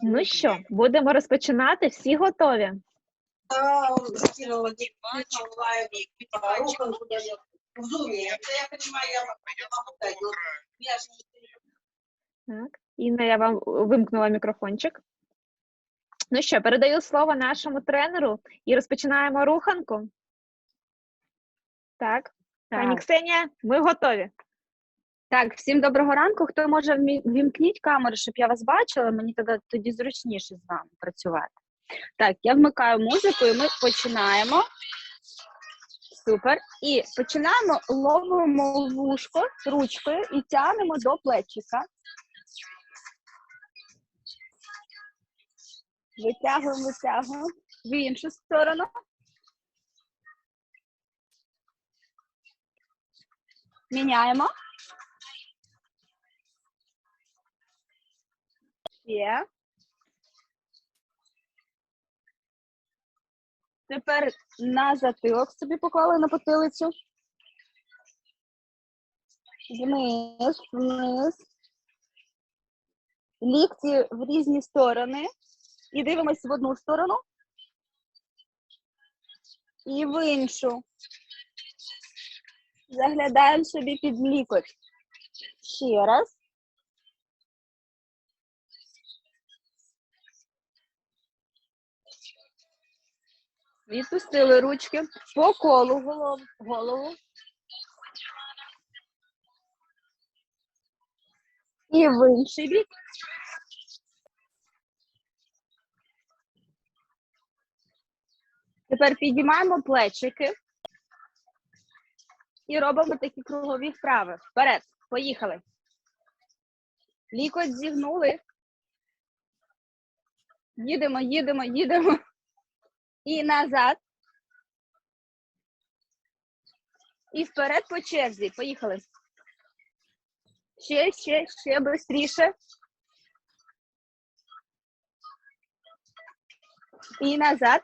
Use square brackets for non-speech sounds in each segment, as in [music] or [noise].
Ну що, будемо розпочинати. Всі готові? Да, он скинула онлайн, руханку даже в зуме. Это я понимаю, я могу дать, я же Так. Інна, я вам вимкнула мікрофончик. Ну що, передаю слово нашому тренеру і розпочинаємо руханку. Так, пані Ксенія, ми готові. Так, всім доброго ранку. Хто може вімкніть камеру, щоб я вас бачила, мені тоді, тоді зручніше з вами працювати. Так, я вмикаю музику і ми починаємо. Супер. І починаємо, ловимо вушко ручкою і тягнемо до плечика. Витягуємо, витягуємо в іншу сторону. Міняємо. Ще. Тепер на затилок собі поклали на потилицю. Вниз, вниз. Лікті в різні сторони. І дивимось в одну сторону. І в іншу. Заглядаємо собі під лікоть. Ще раз. Відпустили ручки по колу голов, голову. І в інший бік. Тепер підіймаємо плечики і робимо такі кругові вправи. Вперед. Поїхали. Лікоть зігнули. Їдемо, їдемо, їдемо. І назад. І вперед по черзі. Поїхали. Ще, ще, ще швидше. І назад.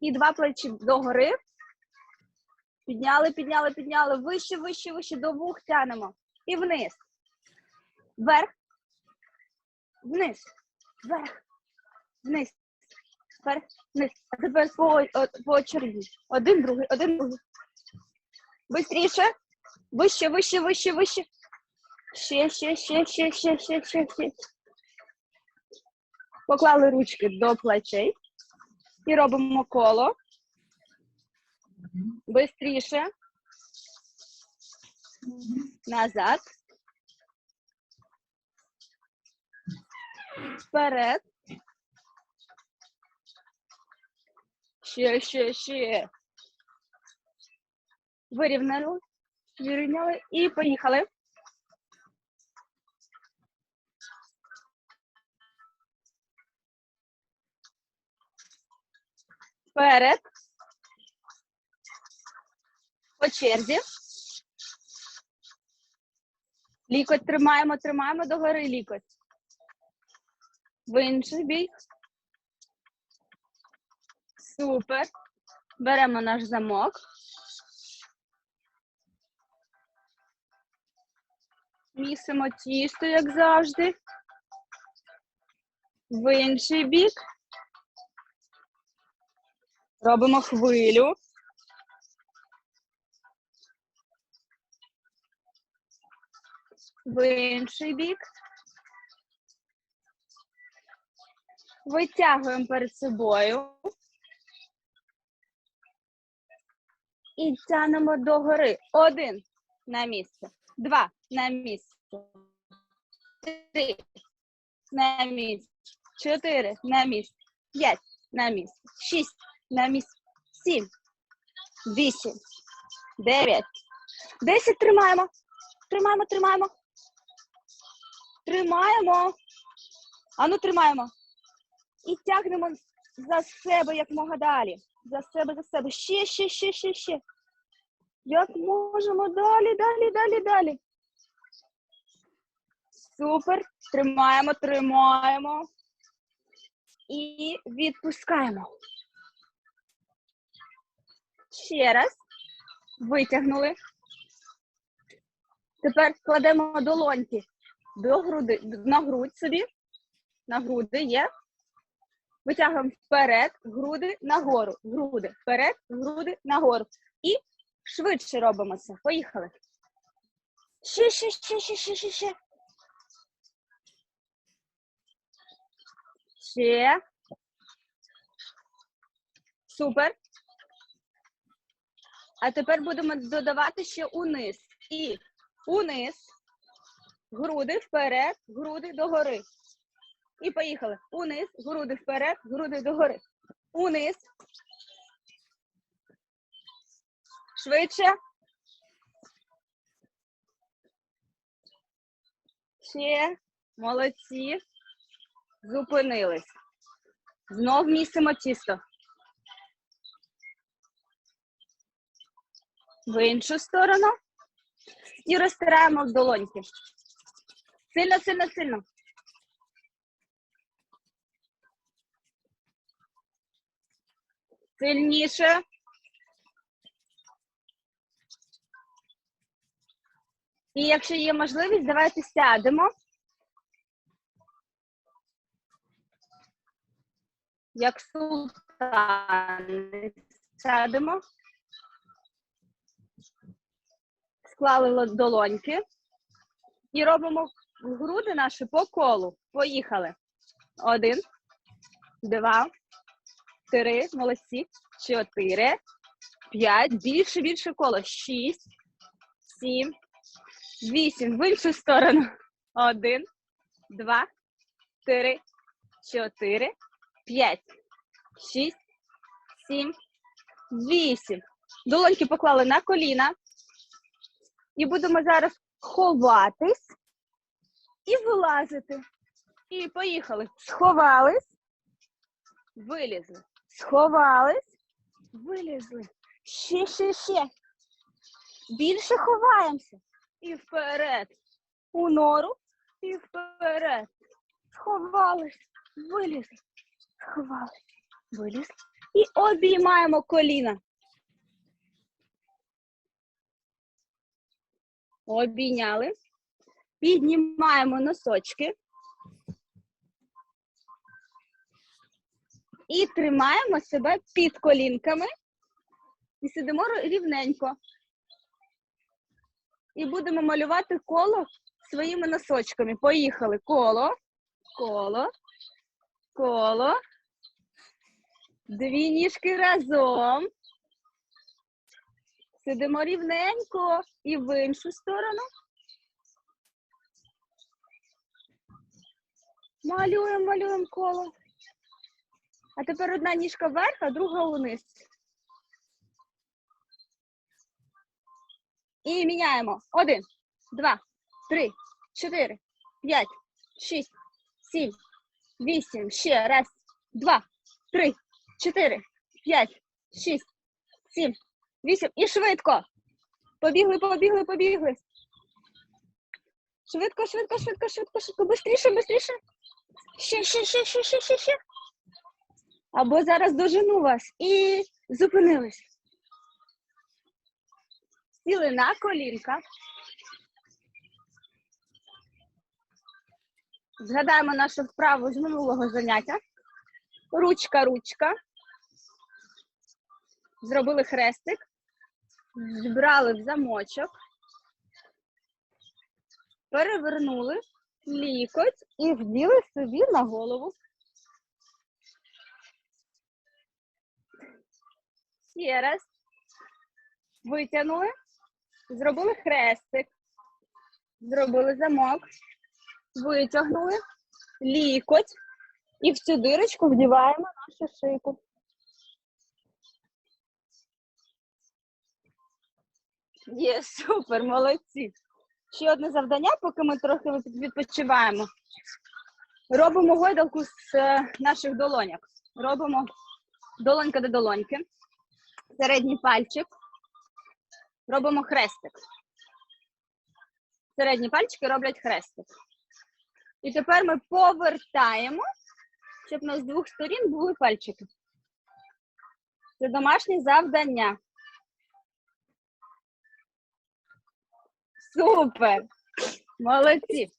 І два плечі догори. Підняли, підняли, підняли. Вище, вище, вище. До вух тянемо. І вниз. Вверх. Вниз. Вверх. Вниз. Вверх. Вниз. А тепер по, по черзі. Один, другий, один, другий. Бистріше. Вище, вище, вище, вище. Ще, ще, ще, ще, ще, ще, ще, ще. Поклали ручки до плечей. І робимо коло. Бистріше. Назад. Вперед. Ще, ще, ще. Вирівняли. Вирівняли і поїхали. Вперед. По черзі. Лікоть тримаємо, тримаємо догори лікоть. В інший бік. Супер. Беремо наш замок. Місимо тісто, як завжди. В інший бік. Робимо хвилю. В інший бік. Витягуємо перед собою. І тянемо догори. Один на місце. Два на місце. Три на місце. Чотири на місце. П'ять на місце. Шість на місце. Сім. Вісім. Дев'ять. Десять тримаємо. Тримаємо, тримаємо. Тримаємо. Ану, тримаємо. І тягнемо за себе як мога далі. За себе, за себе. Ще, ще, ще, ще, ще. Як можемо далі, далі, далі, далі. Супер. Тримаємо, тримаємо. І відпускаємо. Ще раз. Витягнули. Тепер кладемо долоньки до груди, на грудь собі. На груди є. Витягуємо вперед, груди нагору. Груди, вперед, груди нагору. І швидше робимо це. Поїхали. Ще, ще, ще, ще, ще, ще, ще. Ще. Супер. А тепер будемо додавати ще униз. І униз. Груди вперед, груди догори. І поїхали. Униз, груди вперед, груди догори. Униз. Швидше. Ще. Молодці. Зупинились. Знов місимо тісто. В іншу сторону. І розтираємо в долоньки. Сильно, сильно, сильно. Сильніше. І якщо є можливість, давайте сядемо. Як султани сядемо. Склали долоньки. І робимо груди наші по колу. Поїхали. Один, два, три, молодці, чотири, п'ять, більше, більше коло. Шість, сім, вісім. В іншу сторону. Один, два, три, чотири, п'ять, шість, сім, вісім. Долоньки поклали на коліна. І будемо зараз ховатись і вилазити. І поїхали. Сховались, вилізли. Сховались, вилізли. Ще, ще, ще. Більше ховаємося. І вперед. У нору і вперед. Сховались, вилізли. Сховались, вилізли. І обіймаємо коліна. Обійняли. Піднімаємо носочки. І тримаємо себе під колінками. І сидимо рівненько. І будемо малювати коло своїми носочками. Поїхали. Коло, коло, коло. Дві ніжки разом. Сидимо рівненько і в іншу сторону. Малюємо, малюємо коло. А тепер одна ніжка вверх, а друга униз. І міняємо. Один, два, три, чотири, п'ять, шість, сім, вісім. Ще раз, два, три, чотири, п'ять, шість, сім, вісім. І швидко. Побігли, побігли, побігли. Швидко, швидко, швидко, швидко, швидко. Бистріше, бистріше. Ще, ще, ще, ще, ще, ще, ще. Або зараз дожену вас. І зупинились. Сіли на колінка. Згадаємо нашу вправу з минулого заняття. Ручка, ручка. Зробили хрестик. Збрали в замочок. Перевернули лікоть і вділи собі на голову. Ще раз. Витягнули. Зробили хрестик. Зробили замок. Витягнули. Лікоть. І в цю дирочку вдіваємо нашу шийку. Є, супер, молодці. Ще одне завдання, поки ми трохи відпочиваємо. Робимо гойдалку з е, наших долоняк. Робимо долонька до долоньки, середній пальчик. Робимо хрестик. Середні пальчики роблять хрестик. І тепер ми повертаємо, щоб у нас з двох сторін були пальчики. Це домашнє завдання. Супер! Молодці.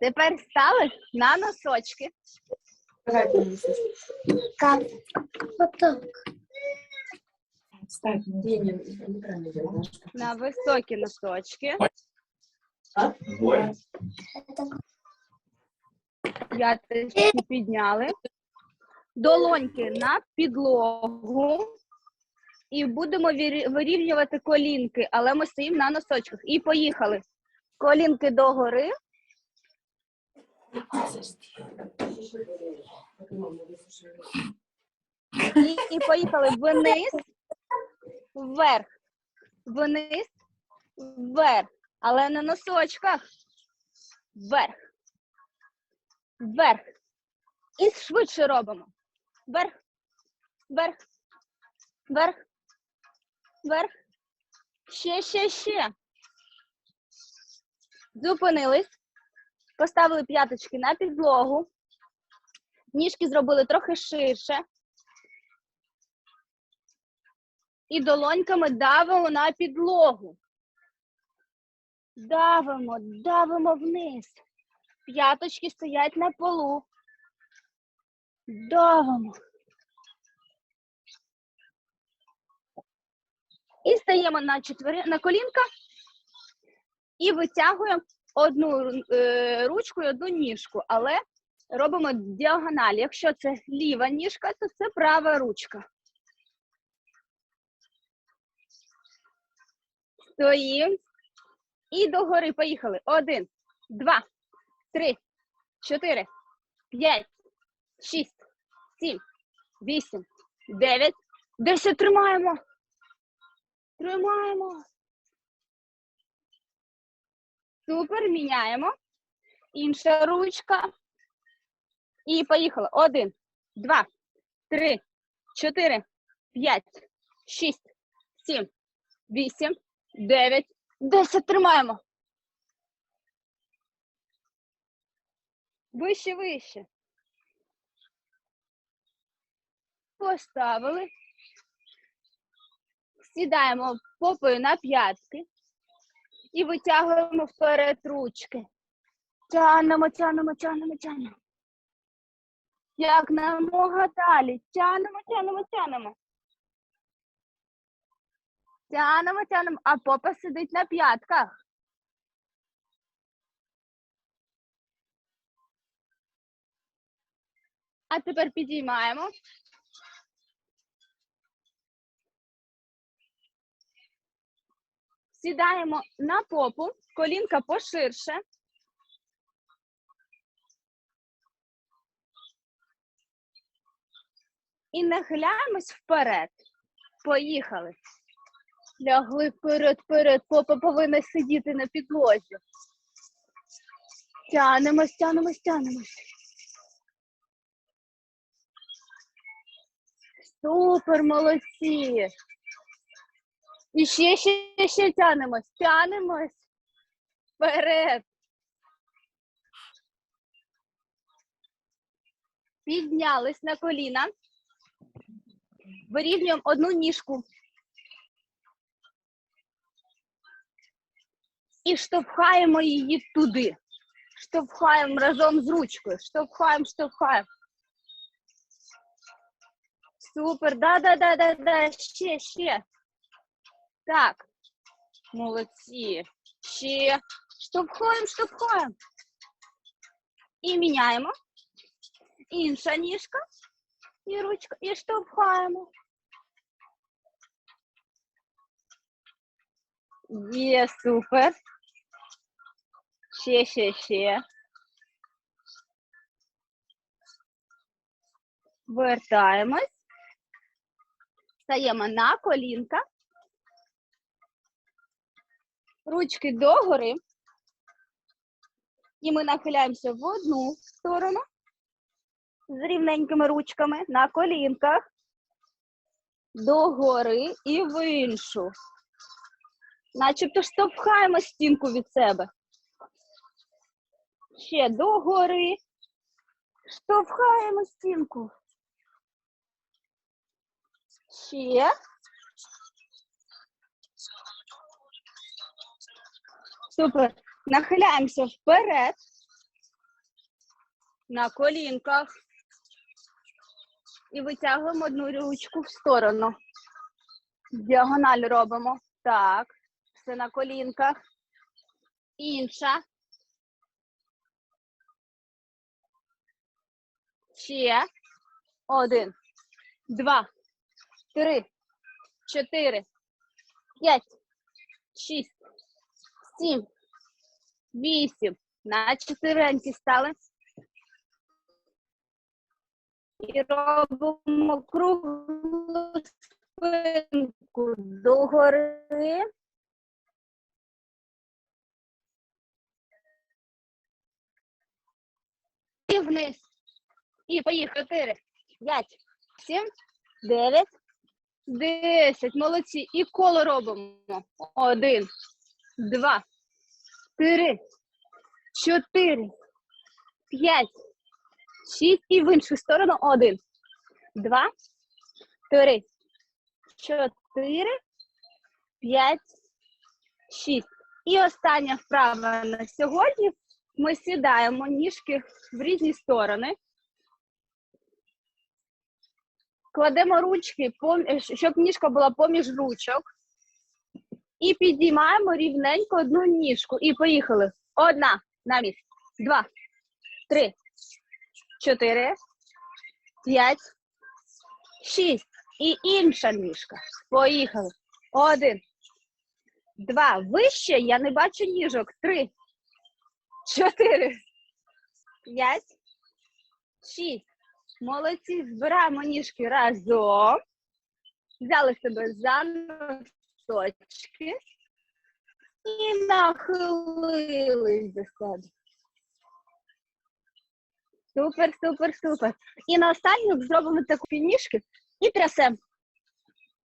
Тепер стали на носочки. Как? Встать. На високі носочки. П'яточки підняли. Долоньки на підлогу. І будемо вирівнювати колінки, але ми стоїмо на носочках. І поїхали. Колінки догори. І, і поїхали вниз, вверх, вниз, вверх. Але на носочках. Вверх. Вверх. І швидше робимо. Вверх. Вверх. Вверх. Вверх. Ще, ще, ще. Зупинились. Поставили п'яточки на підлогу. Ніжки зробили трохи ширше. І долоньками давимо на підлогу. Давимо, давимо вниз. П'яточки стоять на полу. Давимо. І стаємо на четвери... на колінка і витягуємо одну е, ручку і одну ніжку, але робимо діагональ. Якщо це ліва ніжка, то це права ручка. Стоїмо. І догори поїхали. Один, два, три, чотири, п'ять, шість, сім, вісім, дев'ять, десять. Тримаємо. Тримаємо. Супер, міняємо. Інша ручка. І поїхали. Один, два, три, чотири, п'ять, шість, сім, вісім, дев'ять, десять. Тримаємо. Вище, вище. Поставили. Сідаємо попою на п'ятки і витягуємо вперед ручки. Тянемо, тянемо, тянемо, тянемо. Як намога далі. Тянемо, тянемо, тянемо. Тянемо, тянемо, а попа сидить на п'ятках. А тепер підіймаємо. Сідаємо на попу, колінка поширше. І нахиляємось вперед. Поїхали. Лягли вперед, вперед. Попа повинна сидіти на підлозі. Тянемось, тянемось, тянемось. Супер, молодці. І ще, ще, ще тянемось, тянемось. Вперед. Піднялись на коліна. Вирівнюємо одну ніжку. І штовхаємо її туди. Штовхаємо разом з ручкою. Штовхаємо, штовхаємо. Супер. Да, да, да, да, да. Ще, ще. Так. Молодці. Ще. Штовхаємо, штовхаємо. І міняємо. Інша ніжка. І ручка. І штовхаємо. Є, супер. Ще, ще, ще. Вертаємось. Стаємо на колінка. Ручки догори. І ми нахиляємося в одну сторону з рівненькими ручками на колінках. Догори і в іншу. Начебто штовхаємо стінку від себе. Ще догори. Штовхаємо стінку. Ще. Супер. Нахиляємося вперед. На колінках. І витягуємо одну ручку в сторону. Діагональ робимо. Так. Все на колінках. Інша. Ще. Один. Два. Три. Чотири. П'ять. Шість. Сім. Вісім. На чотиренці стали. І робимо круглу спинку догори. І вниз. І поїхали. Чотири, п'ять, сім, дев'ять, десять. Молодці. І коло робимо. Один, два, три, чотири, п'ять, шість. І в іншу сторону. Один, два, три, чотири, п'ять, шість. І остання вправа на сьогодні. Ми сідаємо ніжки в різні сторони. Кладемо ручки, щоб ніжка була поміж ручок. І підіймаємо рівненько одну ніжку. І поїхали. Одна на. Два, три, чотири, п'ять, шість. І інша ніжка. Поїхали. Один. Два. Вище я не бачу ніжок. Три. Чотири. П'ять. Шість. Молодці. Збираємо ніжки разом. Взяли себе за носочки. І нахилились до себе. Супер, супер, супер. І на останню зробимо таку ніжки і трясем.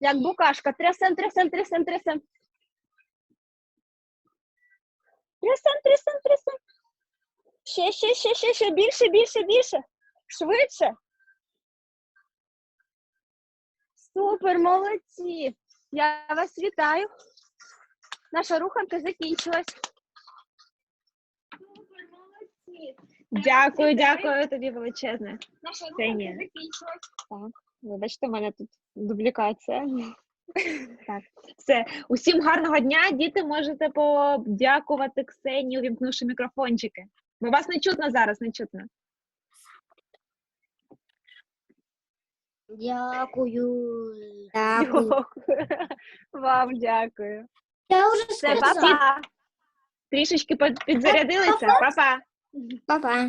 Як букашка. Трясем, трясем, трясем, трясем. Трясем, трясем, трясем. Ще, ще, ще, ще, ще більше, більше, більше. Швидше. Супер, молодці. Я вас вітаю. Наша руханка закінчилась. Супер, молодці. Дякую, дякую тобі величезне. Наша руханка закінчилась. Вибачте, у мене тут дублікація. [laughs] Так, все. Усім гарного дня. Діти можете подякувати Ксенії, увімкнувши мікрофончики. Бо вас не чутно зараз, не чутно. Дякую. Дякую. Вам дякую. Я вже Все, сказала. па-па. Трішечки під- підзарядилися. Па-па. Папа.